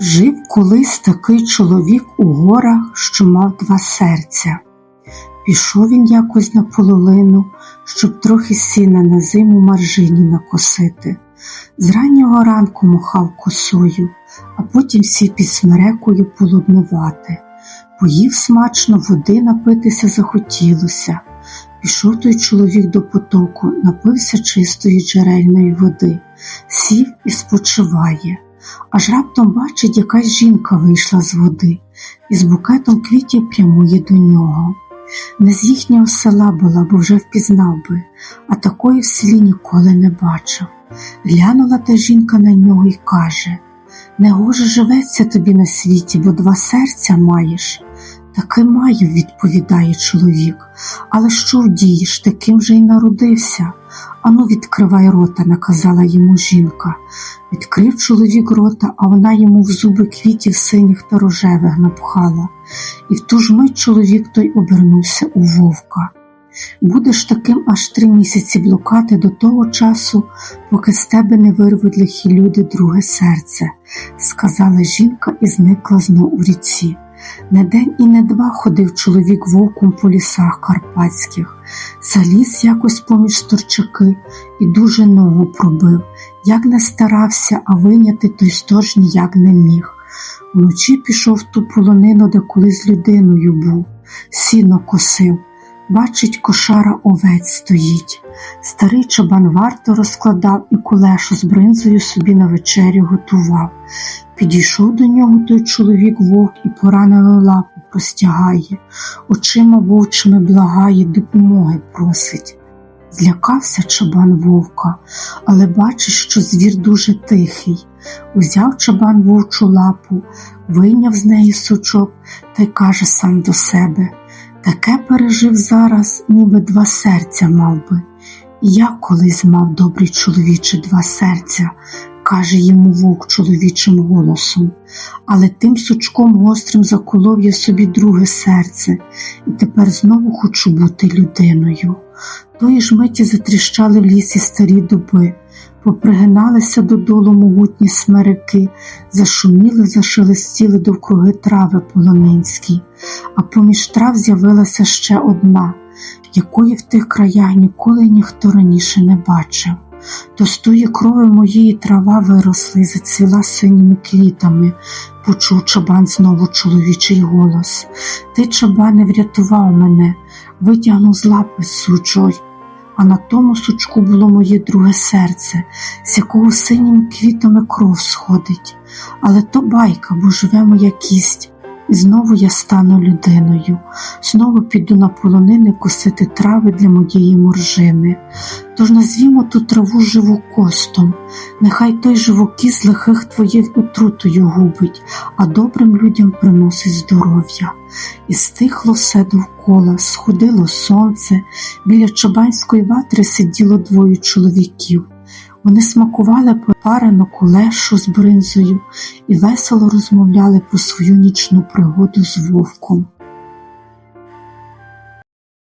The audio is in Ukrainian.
Жив колись такий чоловік у горах, що мав два серця. Пішов він якось на половину, щоб трохи сіна на зиму маржині накосити. З раннього ранку махав косою, а потім сів під смерекою полуднувати. Поїв смачно, води напитися захотілося. Пішов той чоловік до потоку, напився чистої джерельної води, сів і спочиває. Аж раптом бачить, якась жінка вийшла з води і з букетом квітів прямує до нього. Не з їхнього села була, бо вже впізнав би, а такої в селі ніколи не бачив. Глянула та жінка на нього і каже Негоже живеться тобі на світі, бо два серця маєш. Таки маю, відповідає чоловік, але що вдієш, таким же й народився. Ану, відкривай рота, наказала йому жінка. Відкрив чоловік рота, а вона йому в зуби квітів синіх та рожевих напхала, і в ту ж мить чоловік той обернувся у вовка. Будеш таким аж три місяці блукати до того часу, поки з тебе не вирвуть лихі люди друге серце, сказала жінка і зникла знов у ріці. Не день і не два ходив чоловік вовком по лісах карпатських, заліз якось поміж сторчаки і дуже ногу пробив, як не старався, а виняти той сторж ніяк не міг. Вночі пішов в ту полонину, де колись людиною був, сіно косив. Бачить, кошара овець стоїть. Старий чобан варто розкладав і кулешу з бринзою собі на вечерю готував. Підійшов до нього той чоловік вовк і поранену лапу простягає, очима вовчими благає, допомоги просить. Злякався чабан вовка, але бачить, що звір дуже тихий. Узяв чабан вовчу лапу, вийняв з неї сучок та й каже сам до себе Таке пережив зараз, ніби два серця мав би. Я колись мав добрий чоловіче два серця, каже йому вовк чоловічим голосом, але тим сучком гострим заколов я собі друге серце, і тепер знову хочу бути людиною. Тої ж миті затріщали в лісі старі дуби, попригиналися додолу могутні смерики, зашуміли, зашелестіли довкруги трави полонинські, а поміж трав з'явилася ще одна, якої в тих краях ніколи ніхто раніше не бачив. То з тої крови моєї трава виросла і зацвіла синіми квітами, почув чабан знову чоловічий голос. Ти, чабане, врятував мене, витягнув з лапи сучой, а на тому сучку було моє друге серце, з якого синіми квітами кров сходить. Але то байка, бо живе моя кість. Знову я стану людиною, знову піду на полонини косити трави для моєї моржини. Тож назвімо ту траву живокостом, нехай той живокіс лихих твоїх отрутою губить, а добрим людям приносить здоров'я. І стихло все довкола, сходило сонце, біля чабанської ватри сиділо двоє чоловіків. Вони смакували попарену кулешу з бринзою і весело розмовляли про свою нічну пригоду з вовком.